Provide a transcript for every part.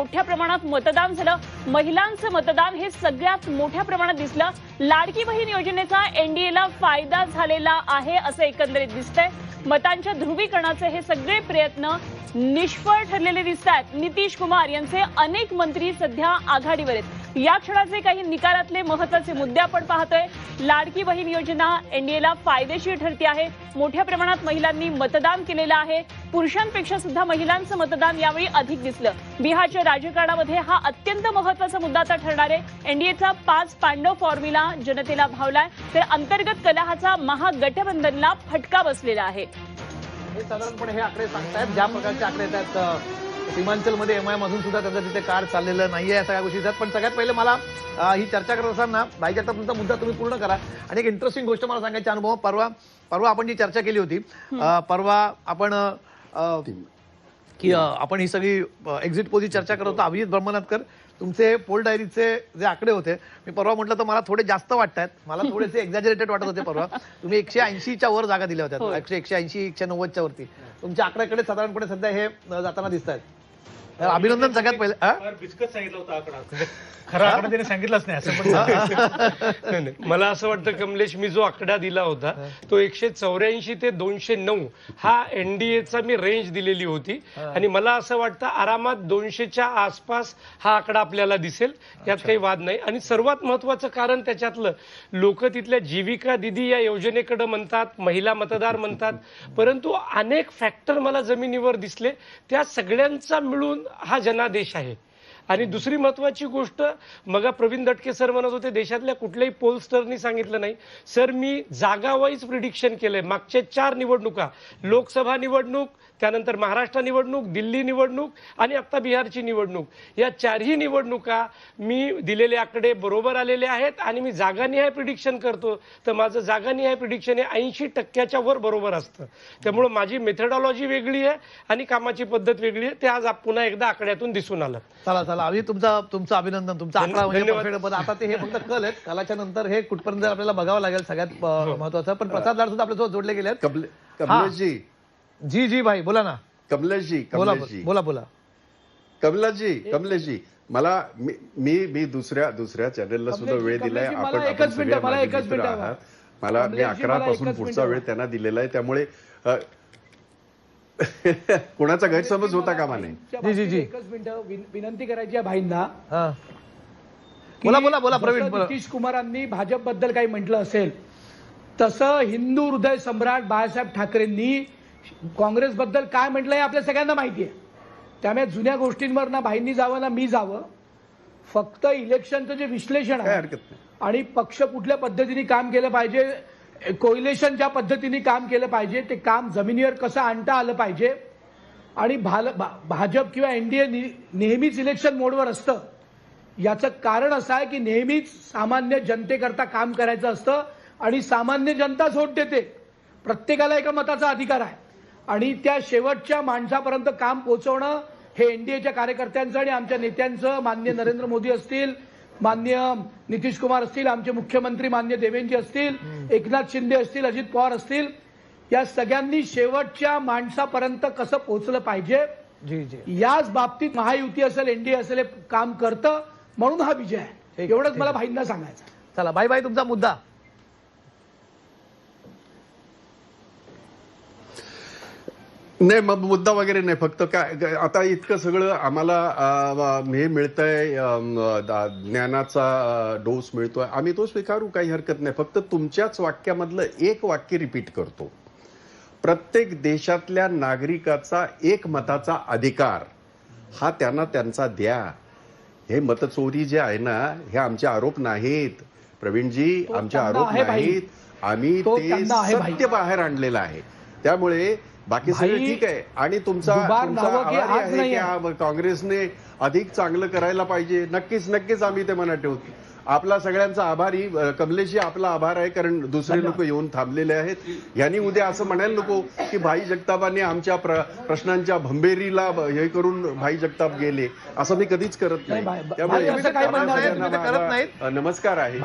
मोठ्या प्रमाणात मतदान झालं. महिलांचं मतदान हे सगळ्यात मोठ्या प्रमाणात दिसलं. लाडकी बहीण योजनेचा एनडीएला फायदा झालेला आहे असं एकंदरीत दिसतंय. मतांच्या ध्रुवीकरणाचे हे सगळे प्रयत्न निष्फळ ठरलेले दिसत आहेत नितीश कुमार यांचे अनेक मंत्री सध्या आघाडीवर आहेत. या क्षणाचे काही निकालातले महत्त्वाचे मुद्दे आपण पाहतोय. लाडकी बहीण योजना एनडीएला फायदेशीर ठरते आहे. मोठ्या प्रमाणात महिलांनी मतदान केलेलं आहे. पुरुषांपेक्षा सुद्धा महिलांचं मतदान यावेळी अधिक दिसलं. बिहारच्या राजकारणामध्ये हा अत्यंत महत्त्वाचा मुद्दा आता ठरणार आहे. एनडीएचा पाच पांडव फॉर्म्युला जनतेला भावलाय. तर अंतर्गत कलहाचा महागठबंधनला फटका बसलेला आहे. हे साधारणपणे हे आकडे सांगतायत. ज्या प्रकारचे आकडे आहेत सीमांचलमध्ये एम आय मधून सुद्धा त्याचं तिथे कार्ड चाललेलं नाहीये या सगळ्या गोष्टी आहेत पण सगळ्यात पहिले मला ही चर्चा करत असताना भाई जगताप तुमचा मुद्दा तुम्ही पूर्ण करा. आणि एक इंटरेस्टिंग गोष्ट मला सांगायची अनुभव. परवा परवा आपण जी चर्चा केली होती परवा आपण की आपण ही सगळी एक्झिट पोलची चर्चा करत होतो अभिजित ब्रह्मनाथकर तुमचे पोल डायरीचे जे आकडे होते मी परवा म्हटलं तर मला थोडे जास्त वाटतात मला थोडेसे एक्झॅजरेटेड वाटत होते परवा. तुम्ही एकशे ऐंशीच्या वर जागा दिल्या होत्या. एकशे एकशे ऐंशी एकशे नव्वदच्या वरती. तुमच्या आकड्याकडे साधारणपणे सध्या हे जाताना दिसत आहेत अभिनंदन सगळ्यात पहिले बिस्कट सांगितलं होतं आकडा. खरा आकडा त्याने सांगितलाच नाही असं पण नाही, नाही. मला असं वाटतं कमलेश मी जो आकडा दिला होता तो एकशे चौऱ्याऐंशी ते दोनशे नऊ हा एनडीएचा मी रेंज दिलेली होती. आणि मला असं वाटतं आरामात दोनशेच्या आसपास हा आकडा आपल्याला दिसेल. यात काही वाद नाही. आणि सर्वात महत्वाचं कारण त्याच्यातलं लोक तिथल्या जीविका दिदी या योजनेकडे म्हणतात महिला मतदार म्हणतात परंतु अनेक फॅक्टर मला जमिनीवर दिसले. त्या सगळ्यांचा मिळून हा जनादेश आहे. आणि दुसरी महत्वाची गोष्ट मग प्रवीण दटके सर म्हणत होते देशातल्या कुठल्याही पोलस्टरनी सांगितलं नाही. सर मी जागावाईज प्रिडिक्शन केलंय. मागच्या चार निवडणुका लोकसभा निवडणूक त्यानंतर महाराष्ट्र निवडणूक दिल्ली निवडणूक आणि आत्ता बिहारची निवडणूक. या चारही निवडणुका मी दिलेले आकडे बरोबर आलेले आहेत आणि मी जागानिहाय प्रिडिक्शन करतो. तर माझं जागानिहाय प्रिडिक्शन हे ऐंशी टक्क्याच्या वर बरोबर असतं. त्यामुळं माझी मेथडॉलॉजी वेगळी आहे आणि कामाची पद्धत वेगळी आहे. ते आज पुन्हा एकदा आकड्यातून दिसून आलं. चला चला. अभि तुमचा तुमचं अभिनंदन तुमचा आकडा म्हणजे. पण आता ते हे फक्त कल आहेत. कलाच्या नंतर हे कुठपर्यंत आपल्याला बघावं लागेल सगळ्यात अ, महत्वाचं. पण प्रसाद लाड सुद्धा आपल्यासोबत जोडले गेले कमलेशजी. जी जी भाई बोला ना. कमलेशजी बोला कमलेशजी. बोला बोला. कमलाजी कमलेशजी. मला मी मी दुसऱ्या दुसऱ्या चॅनलला सुद्धा वेळ दिलाय. मला आपण सगळे मला माझे एकच मित्र मिनिटं आहात. मला मी अकरा पासून पुढचा वेळ त्यांना दिलेला आहे. त्यामुळे कोणाचा गैरसमज होता कामा नये जी, जी, जी. एकच मिनिटं विन- विनंती करायची आहे भाईंना. हा. की बोला, बोला, बोला, जसं प्रवीण, बोला. नितीश कुमारांनी भाजपबद्दल काही म्हटलं असेल तसं हिंदू हृदय सम्राट बाळासाहेब ठाकरेंनी काँग्रेस बद्दल काय म्हटलं हे आपल्या सगळ्यांना माहिती आहे. त्यामुळे जुन्या गोष्टींवर ना भाईंनी जावं ना मी जावं. फक्त इलेक्शनचं जे विश्लेषण काय आहे हरकत नाही. आणि पक्ष कुठल्या पद्धतीने काम केलं पाहिजे कोइलेशन ज्या पद्धतीने काम केलं पाहिजे ते काम जमिनीवर कसं आणता आलं पाहिजे आणि भाल- भा- भाजप किंवा एनडीए नेहमीच इलेक्शन मोडवर असतं. याचं कारण असं आहे की नेहमीच सामान्य जनतेकरता काम करायचं असतं आणि सामान्य जनता सोट देते. प्रत्येकाला एका मताचा अधिकार आहे. आणि त्या शेवटच्या माणसापर्यंत काम पोहोचवणं हे एनडीएच्या कार्यकर्त्यांचं आणि आमच्या नेत्यांचं मान्य नरेंद्र मोदी असतील मान्य नितीश कुमार असतील आमचे मुख्यमंत्री मान्य देवेंद्रजी असतील एकनाथ शिंदे असतील अजित पवार असतील या सगळ्यांनी शेवटच्या माणसापर्यंत कसं पोहोचलं पाहिजे? जी जी. याच बाबतीत महायुती असेल एनडीए असेल हे काम करतं म्हणून हा विजय आहे. एवढंच. मला भाईंना सांगायचं. चला बाई बाई तुमचा मुद्दा. नाही मग मुद्दा वगैरे नाही. फक्त काय आता इतकं सगळं आम्हाला हे मिळतंय ज्ञानाचा डोस मिळतोय. आम्ही तो स्वीकारू काही हरकत नाही. फक्त तुमच्याच वाक्यामधलं एक वाक्य रिपीट करतो. प्रत्येक देशातल्या नागरिकाचा एक मताचा अधिकार हा त्यांना त्यांचा द्या. हे मतचोरी जे आहे ना हे आमचे आरोप नाहीत. प्रवीणजी आमचे आरोप. नाहीत. आम्ही तो. सत्य बाहेर आणलेलं आहे. त्यामुळे बाकी सगळं ठीक आहे. आणि तुमचा काँग्रेसने अधिक चांगलं करायला पाहिजे. नक्कीच नक्कीच आम्ही ते मनात ठेवतो. आपला सगळ्यांचा आभारी कमलेशजी आपला आभार आहे कारण दुसरे लोक येऊन थांबलेले आहेत. यांनी उद्या असं म्हणायला नको की भाई जगतापांनी आमच्या प्र- प्रश्नांच्या भंबेरीला हे करून भाई जगताप गेले. असं मी कधीच करत नाही, त्यामुळे नमस्कार आहे.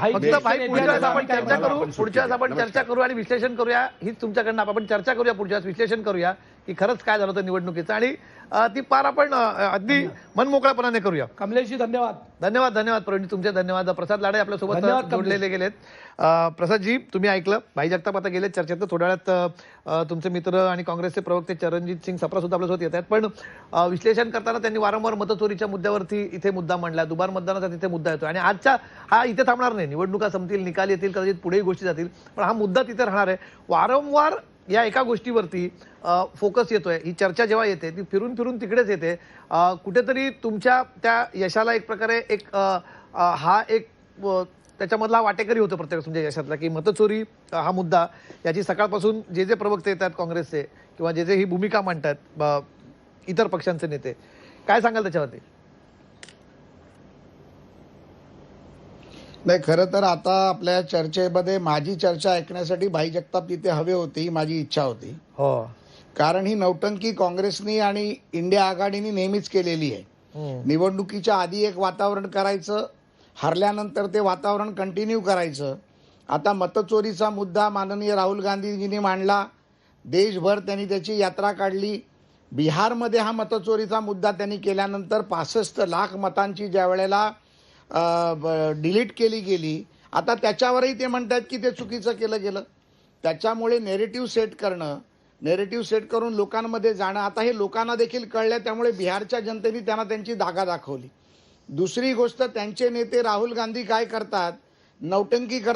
पुढच्या आपण चर्चा करू आणि विश्लेषण करूया. हीच तुमच्याकडनं आपण चर्चा करूया पुढच्या विश्लेषण करूया. की खरंच काय झालं होतं निवडणुकीचं? आणि ती पार आपण अगदी मनमोकळ्यापणाने करूया. कमलेशजी धन्यवाद. धन्यवाद धन्यवाद प्रवीण तुमचे धन्यवाद. प्रसाद लाडे आपल्यासोबत. जोडलेले गेलेत. प्रसादजी तुम्ही ऐकलं. भाई जगताप आता गेले चर्चेत. थोड्या वेळात तुमचे मित्र आणि काँग्रेसचे प्रवक्ते चरणजित सिंग सप्रा सुद्धा आपल्यासोबत येत आहेत. पण विश्लेषण करताना त्यांनी वारंवार मतचोरीच्या मुद्द्यावरती इथे मुद्दा मांडला. दुबार मतदानाचा तिथे मुद्दा येतो आणि आजच्या हा इथे थांबणार नाही. निवडणुका संपतील निकाल येतील कदाचित पुढेही गोष्टी जातील. पण हा मुद्दा तिथे राहणार आहे. वारंवार या एका गोष्टीवरती फोकस येतोय. ही चर्चा जेव्हा येते ती फिरून फिरून तिकडेच येते. कुठेतरी तुमच्या त्या यशाला एक प्रकारे एक हा एक त्याच्यामधला वाटेकरी होतो प्रत्येक तुमच्या म्हणजे यशातला की मतचोरी हा मुद्दा याची सकाळपासून जे जे प्रवक्ते येतात काँग्रेसचे किंवा जे जे ही भूमिका मांडतात ब- इतर पक्षांचे नेते काय सांगाल त्याच्यावरती? नाही खरं तर आता आपल्या चर्चेमध्ये माझी चर्चा ऐकण्यासाठी भाई जगताप तिथे हवे होते ही माझी इच्छा होती. हो. कारण ही नौटंकी काँग्रेसनी आणि इंडिया आघाडीने नेहमीच केलेली आहे. निवडणुकीच्या आधी एक वातावरण करायचं हरल्यानंतर ते वातावरण कंटिन्यू करायचं. आता मतचोरीचा मुद्दा माननीय राहुल गांधीजींनी मांडला. देशभर त्यांनी त्याची यात्रा काढली. बिहारमध्ये हा मतचोरीचा मुद्दा त्यांनी केल्यानंतर पासष्ट लाख मतांची ज्या वेळेला डिलीट केली गेली. आता त्याच्यावरही ते म्हणतात की ते चुकीचं केलं गेलं. त्याच्यामुळे नेरेटिव्ह सेट करणं नेरेटिव्ह सेट करून लोकांमध्ये जाणं आता हे लोकांना देखील कळलं त्यामुळे बिहारच्या जनतेने त्यांना त्यांची धागा दाखवली. दुसरी गोष्ट त्यांचे नेते राहुल गांधी काय करतात? नौटंकी करतात.